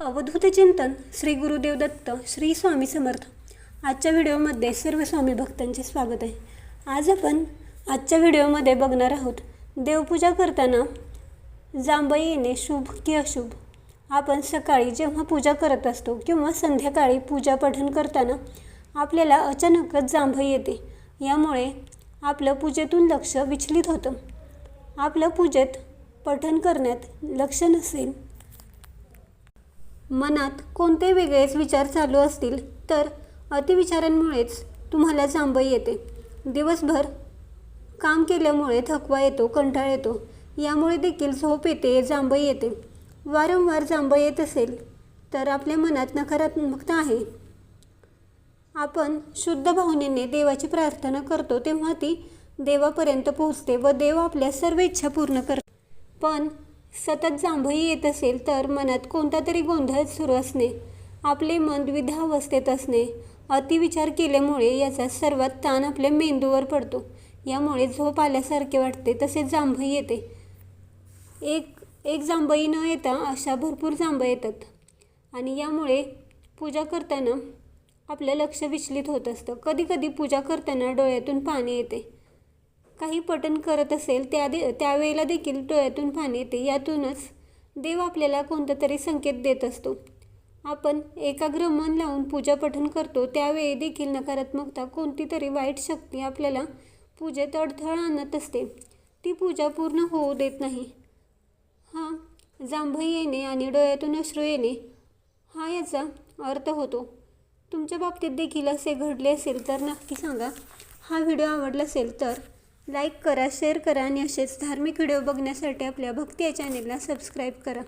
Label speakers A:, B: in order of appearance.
A: अवधूत चिंतन श्री गुरुदेव दत्त श्री स्वामी समर्थ. आजच्या व्हिडिओमध्ये सर्व स्वामी भक्तांचे स्वागत आहे. आज आपण आजच्या व्हिडिओमध्ये बघणार आहोत देवपूजा करताना जांभई येणे शुभ की अशुभ? आपण सकाळी जेव्हा पूजा करत असतो किंवा संध्याकाळी पूजा पठण करताना आपल्याला अचानकच जांभई येते. यामुळे आपलं पूजेतून लक्ष विचलित होतं. आपलं पूजेत पठण करण्यात लक्ष नसेल मनात कोणते वेगळेच विचार चालू असतील तर अतिविचारांमुळेच तुम्हाला जांभई येते. दिवसभर काम केल्यामुळे थकवा येतो कंटाळ येतो. यामुळे देखील झोप येते जांभई येते. वारंवार जांभई येत असेल तर आपल्या मनात नकारात्मकता आहे. आपण शुद्ध भावनेने देवाची प्रार्थना करतो तेव्हा ती देवापर्यंत पोहोचते व देव आपल्या सर्व इच्छा पूर्ण करतो. पण सतत जांभई येत असेल तर मनात कोणता तरी गोंधळ सुरू असणे आपले मन द्विधावस्थेत असणे अतिविचार केल्यामुळे याचा सर्वात ताण आपल्या मेंदूवर पडतो. यामुळे झोप आल्यासारखे वाटते तसेच जांभई येते. एक एक जांभई न येता अशा भरपूर जांभई येतात. आणि यामुळे पूजा करताना आपलं लक्ष विचलित होत असतं. कधीकधी पूजा करताना डोळ्यातून पाणी येते. काही पठण करत असेल त्या दे त्यावेळेला देखील डोळ्यातून पाणी येते. यातूनच देव आपल्याला कोणता तरी संकेत देत असतो. आपण एकाग्र मन लावून पूजा पठण करतो त्यावेळी देखील नकारात्मकता कोणती तरी वाईट शक्ती आपल्याला पूजेत अडथळा आणत असते. ती पूजा पूर्ण होऊ देत नाही. हा जांभई येणे आणि डोळ्यातून अश्रू येणे हा याचा अर्थ होतो. तुमच्या बाबतीत देखील असे घडले असेल तर नक्की सांगा. हा व्हिडिओ आवडला असेल तर लाईक करा शेअर करा आणि असेच धार्मिक व्हिडिओ बघण्यासाठी आपल्या भक्ती या चॅनेलला सबस्क्राईब करा.